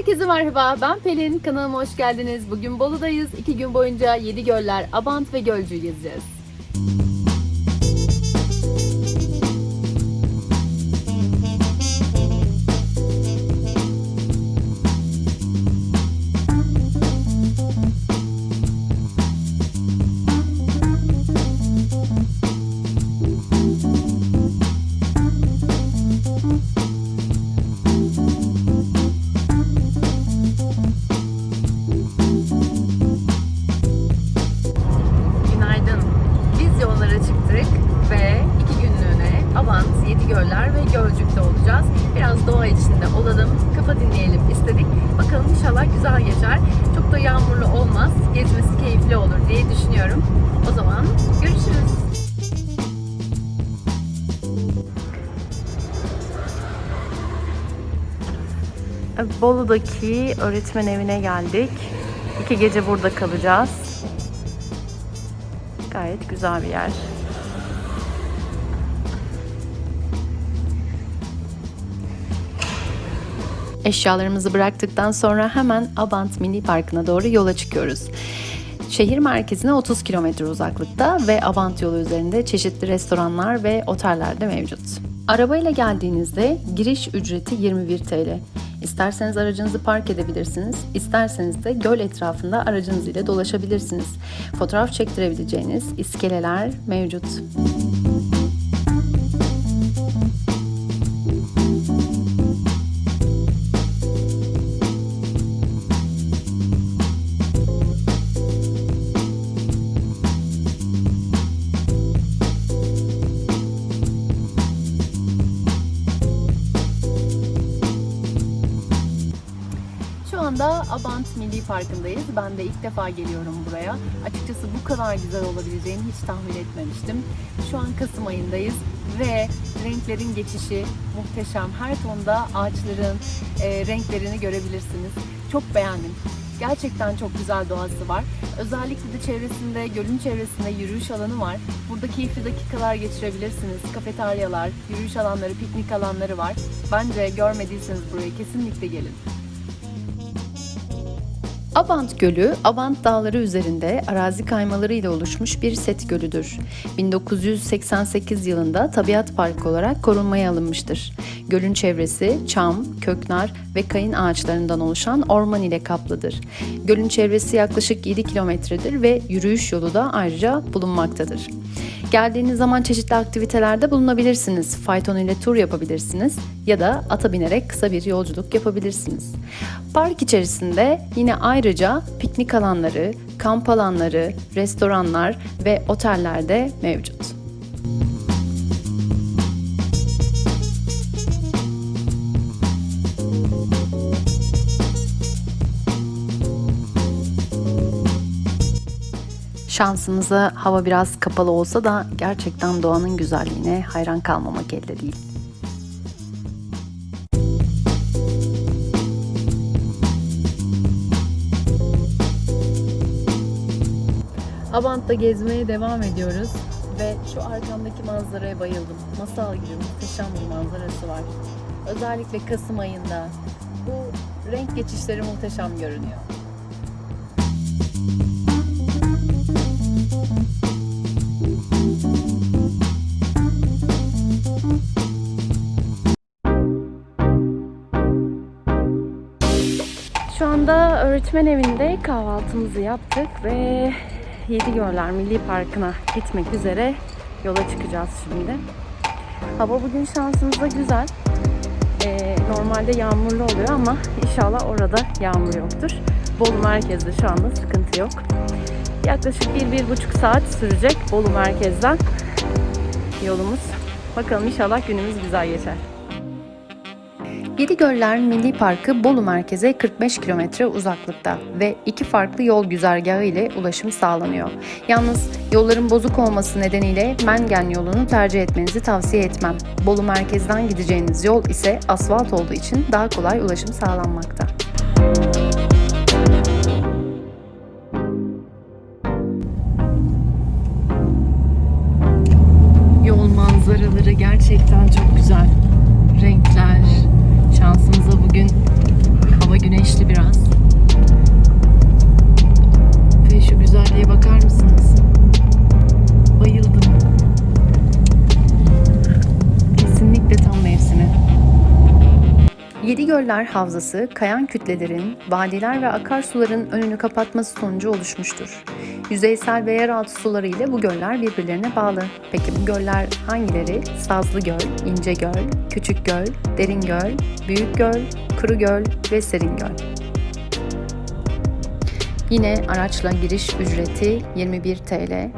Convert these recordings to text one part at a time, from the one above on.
Herkese merhaba, ben Pelin. Kanalıma hoş geldiniz. Bugün Bolu'dayız. İki gün boyunca Yedi Göller, Abant ve Gölcük'ü gezeceğiz. Bolu'daki öğretmen evine geldik. İki gece burada kalacağız. Gayet güzel bir yer. Eşyalarımızı bıraktıktan sonra hemen Abant Milli Parkı'na doğru yola çıkıyoruz. Şehir merkezine 30 kilometre uzaklıkta ve Abant yolu üzerinde çeşitli restoranlar ve oteller de mevcut. Arabayla geldiğinizde giriş ücreti 21 TL. İsterseniz aracınızı park edebilirsiniz, isterseniz de göl etrafında aracınız ile dolaşabilirsiniz. Fotoğraf çektirebileceğiniz iskeleler mevcut. Şu anda Abant Milli Parkı'ndayız. Ben de ilk defa geliyorum buraya. Açıkçası bu kadar güzel olabileceğini hiç tahmin etmemiştim. Şu an Kasım ayındayız ve renklerin geçişi muhteşem. Her tonda ağaçların e, renklerini görebilirsiniz. Çok beğendim. Gerçekten çok güzel doğası var. Özellikle de çevresinde, gölün çevresinde yürüyüş alanı var. Burada keyifli dakikalar geçirebilirsiniz. Kafeteryalar, yürüyüş alanları, piknik alanları var. Bence görmediyseniz burayı kesinlikle gelin. Abant Gölü, Abant Dağları üzerinde arazi kaymaları ile oluşmuş bir set gölüdür. 1988 yılında tabiat parkı olarak korunmaya alınmıştır. Gölün çevresi çam, köknar ve kayın ağaçlarından oluşan orman ile kaplıdır. Gölün çevresi yaklaşık 7 kilometredir ve yürüyüş yolu da ayrıca bulunmaktadır. Geldiğiniz zaman çeşitli aktivitelerde bulunabilirsiniz. Fayton ile tur yapabilirsiniz ya da ata binerek kısa bir yolculuk yapabilirsiniz. Park içerisinde yine ayrıca piknik alanları, kamp alanları, restoranlar ve oteller de mevcut. Şansımıza hava biraz kapalı olsa da gerçekten doğanın güzelliğine hayran kalmamak elde değil. Abant'ta gezmeye devam ediyoruz ve şu arkamdaki manzaraya bayıldım. Masal gibi muhteşem bir manzarası var. Özellikle Kasım ayında bu renk geçişleri muhteşem görünüyor. Öğretmen evinde kahvaltımızı yaptık ve Yedi Göller Milli Parkı'na gitmek üzere yola çıkacağız şimdi. Hava bugün şansımıza güzel. Ee, normalde yağmurlu oluyor ama inşallah orada yağmur yoktur. Bolu merkezde şu anda sıkıntı yok. Yaklaşık bir, bir buçuk saat sürecek Bolu merkezden yolumuz. Bakalım inşallah günümüz güzel geçer. Yedigöller Milli Parkı Bolu merkeze 45 kilometre uzaklıkta ve iki farklı yol güzergahı ile ulaşım sağlanıyor. Yalnız yolların bozuk olması nedeniyle Mengen yolunu tercih etmenizi tavsiye etmem. Bolu merkezden gideceğiniz yol ise asfalt olduğu için daha kolay ulaşım sağlanmakta. Yol Göller Havzası, kayan kütlelerin, vadiler ve akarsuların önünü kapatması sonucu oluşmuştur. Yüzeysel ve yeraltı suları ile bu göller birbirlerine bağlı. Peki bu göller hangileri? Sazlı Göl, İnce Göl, Küçük Göl, Derin Göl, Büyük Göl, Kuru Göl ve Serin Göl. Yine araçla giriş ücreti 21 TL.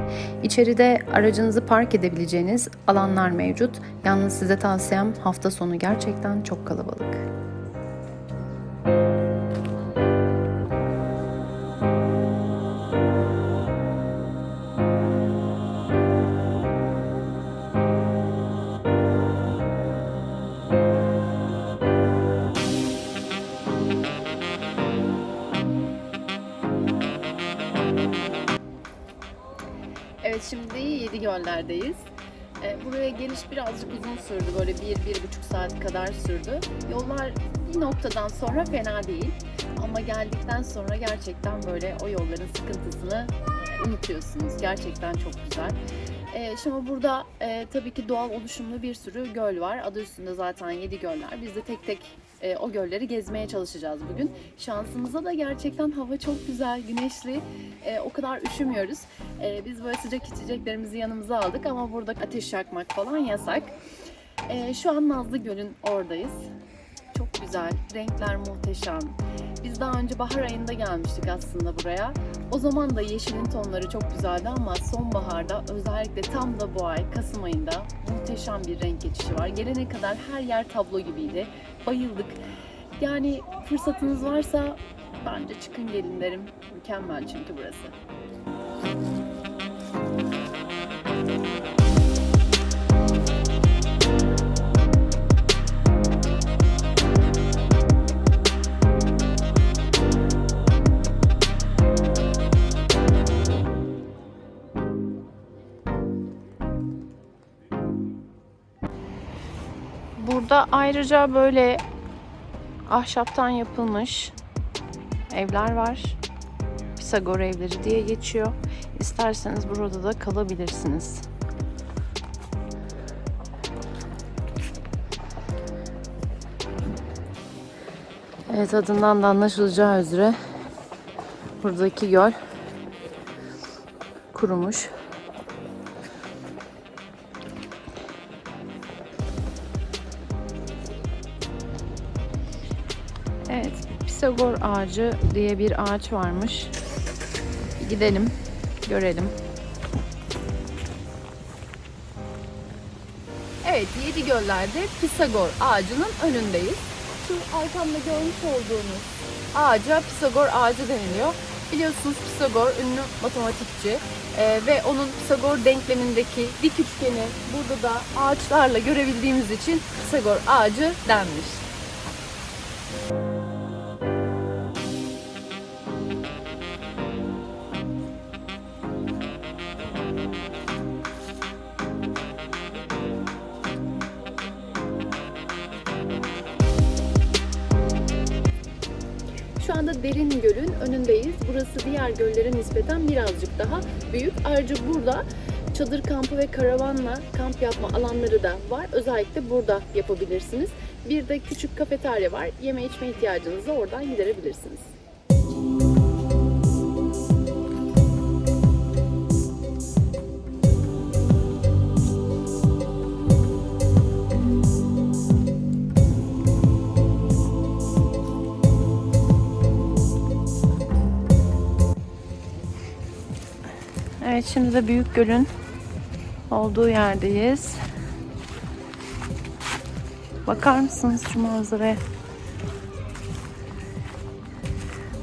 İçeride aracınızı park edebileceğiniz alanlar mevcut. Yalnız size tavsiyem hafta sonu gerçekten çok kalabalık. Evet şimdi Yedi Göller'deyiz. Ee, Buraya geliş birazcık uzun sürdü. Böyle bir, bir buçuk saat kadar sürdü. Yollar bir noktadan sonra fena değil. Ama geldikten sonra gerçekten böyle o yolların sıkıntısını e, unutuyorsunuz. Gerçekten çok güzel. Ee, şimdi burada e, tabii ki doğal oluşumlu bir sürü göl var. Adı üstünde zaten yedi göller. Biz de tek tek e, o gölleri gezmeye çalışacağız bugün. Şansımıza da gerçekten hava çok güzel, güneşli. E, o kadar üşümüyoruz. E, biz böyle sıcak içeceklerimizi yanımıza aldık ama burada ateş yakmak falan yasak. E, şu an Nazlı Göl'ün oradayız. Çok güzel, renkler muhteşem. Biz daha önce bahar ayında gelmiştik aslında buraya. O zaman da yeşilin tonları çok güzeldi ama sonbaharda özellikle tam da bu ay Kasım ayında muhteşem bir renk geçişi var. Gelene kadar her yer tablo gibiydi. Bayıldık. Yani fırsatınız varsa bence çıkın gelin derim. Mükemmel çünkü burası. Burada ayrıca böyle ahşaptan yapılmış evler var. Pisagor evleri diye geçiyor. İsterseniz burada da kalabilirsiniz. Evet adından da anlaşılacağı üzere buradaki göl kurumuş. Evet, Pisagor ağacı diye bir ağaç varmış. Gidelim, görelim. Evet, Yedi Göller'de Pisagor ağacının önündeyiz. Şu arkamda görmüş olduğunuz ağaca Pisagor ağacı deniliyor. Biliyorsunuz Pisagor ünlü matematikçi Ee, ve onun Pisagor denklemindeki dik üçgeni burada da ağaçlarla görebildiğimiz için Pisagor ağacı denmiş. Derin Göl'ün önündeyiz. Burası diğer göllere nispeten birazcık daha büyük. Ayrıca burada çadır kampı ve karavanla kamp yapma alanları da var. Özellikle burada yapabilirsiniz. Bir de küçük kafeterya var. Yeme içme ihtiyacınızı oradan giderebilirsiniz. Evet şimdi de Büyük Göl'ün olduğu yerdeyiz. Bakar mısınız şu manzaraya?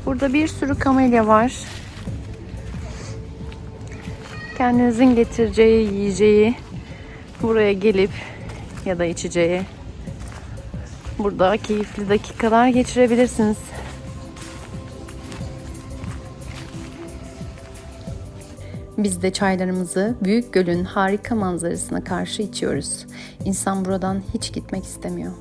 Burada bir sürü kamelya var. Kendinizin getireceği yiyeceği buraya gelip ya da içeceği burada keyifli dakikalar geçirebilirsiniz. Biz de çaylarımızı Büyük Göl'ün harika manzarasına karşı içiyoruz. İnsan buradan hiç gitmek istemiyor.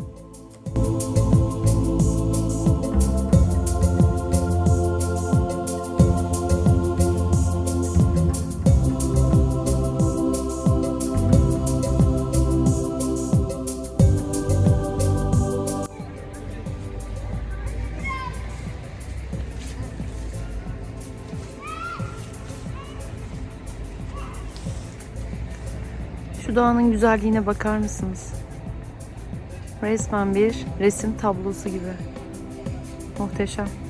Doğanın güzelliğine bakar mısınız? Resmen bir resim tablosu gibi. Muhteşem.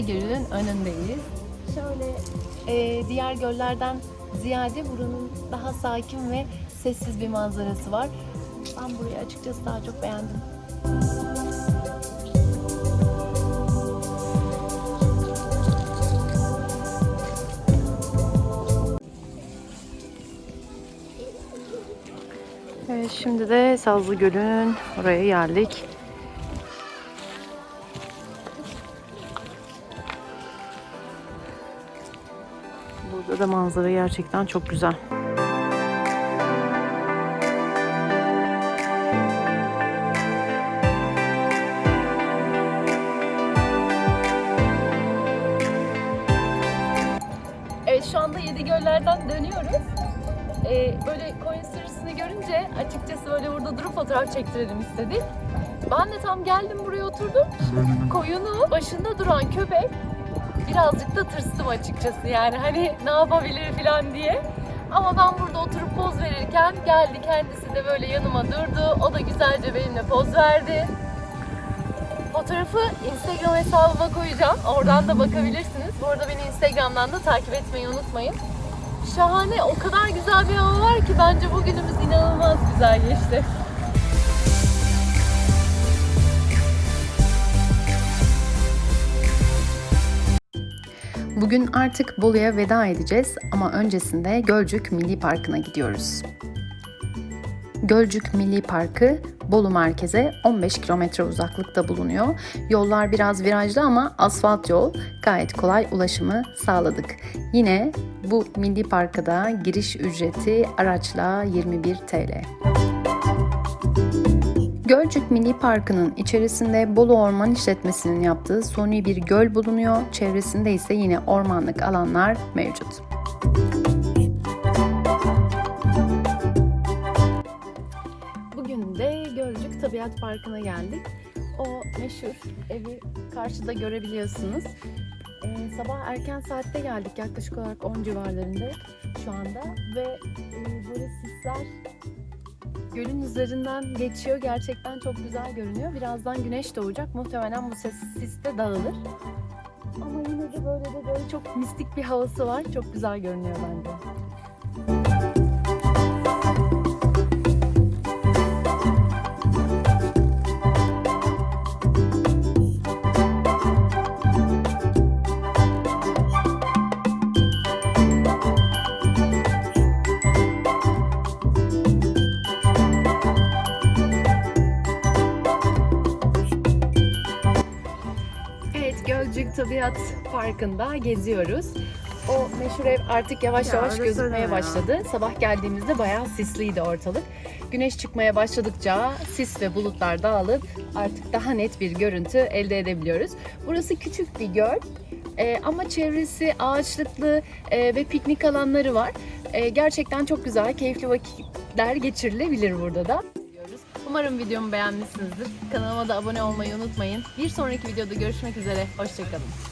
İnce önündeyiz. Şöyle e, diğer göllerden ziyade buranın daha sakin ve sessiz bir manzarası var. Ben burayı açıkçası daha çok beğendim. Evet şimdi de Sazlı Göl'ün oraya geldik. Burada da manzara gerçekten çok güzel. Evet şu anda Yedi Göller'den dönüyoruz. Ee, böyle koyun sürüsünü görünce açıkçası böyle burada durup fotoğraf çektirelim istedik. Ben de tam geldim buraya oturdum. Koyunu başında duran köpek birazcık da tırstım açıkçası yani hani ne yapabilir falan diye. Ama ben burada oturup poz verirken geldi kendisi de böyle yanıma durdu. O da güzelce benimle poz verdi. Fotoğrafı Instagram hesabıma koyacağım. Oradan da bakabilirsiniz. Bu arada beni Instagram'dan da takip etmeyi unutmayın. Şahane, o kadar güzel bir hava var ki bence bugünümüz inanılmaz güzel geçti. Bugün artık Bolu'ya veda edeceğiz ama öncesinde Gölcük Milli Parkı'na gidiyoruz. Gölcük Milli Parkı Bolu merkeze 15 kilometre uzaklıkta bulunuyor. Yollar biraz virajlı ama asfalt yol gayet kolay ulaşımı sağladık. Yine bu milli parka da giriş ücreti araçla 21 TL. Gölcük Milli Parkı'nın içerisinde Bolu Orman İşletmesi'nin yaptığı suni bir göl bulunuyor. Çevresinde ise yine ormanlık alanlar mevcut. Bugün de Gölcük Tabiat Parkı'na geldik. O meşhur evi karşıda görebiliyorsunuz. Ee, sabah erken saatte geldik yaklaşık olarak 10 civarlarında şu anda ve e, böyle sisler gölün üzerinden geçiyor. Gerçekten çok güzel görünüyor. Birazdan güneş doğacak. Muhtemelen bu ses sis de dağılır. Ama yine de böyle de böyle çok mistik bir havası var. Çok güzel görünüyor bence. Parkı'nda geziyoruz. O meşhur ev artık yavaş Ya yavaş gözükmeye ya. başladı. Sabah geldiğimizde bayağı sisliydi ortalık. Güneş çıkmaya başladıkça sis ve bulutlar dağılıp artık daha net bir görüntü elde edebiliyoruz. Burası küçük bir göl. Ee, ama çevresi ağaçlıklı e, ve piknik alanları var. Ee, gerçekten çok güzel, keyifli vakitler geçirilebilir burada da. Umarım videomu beğenmişsinizdir. Kanalıma da abone olmayı unutmayın. Bir sonraki videoda görüşmek üzere. Hoşçakalın.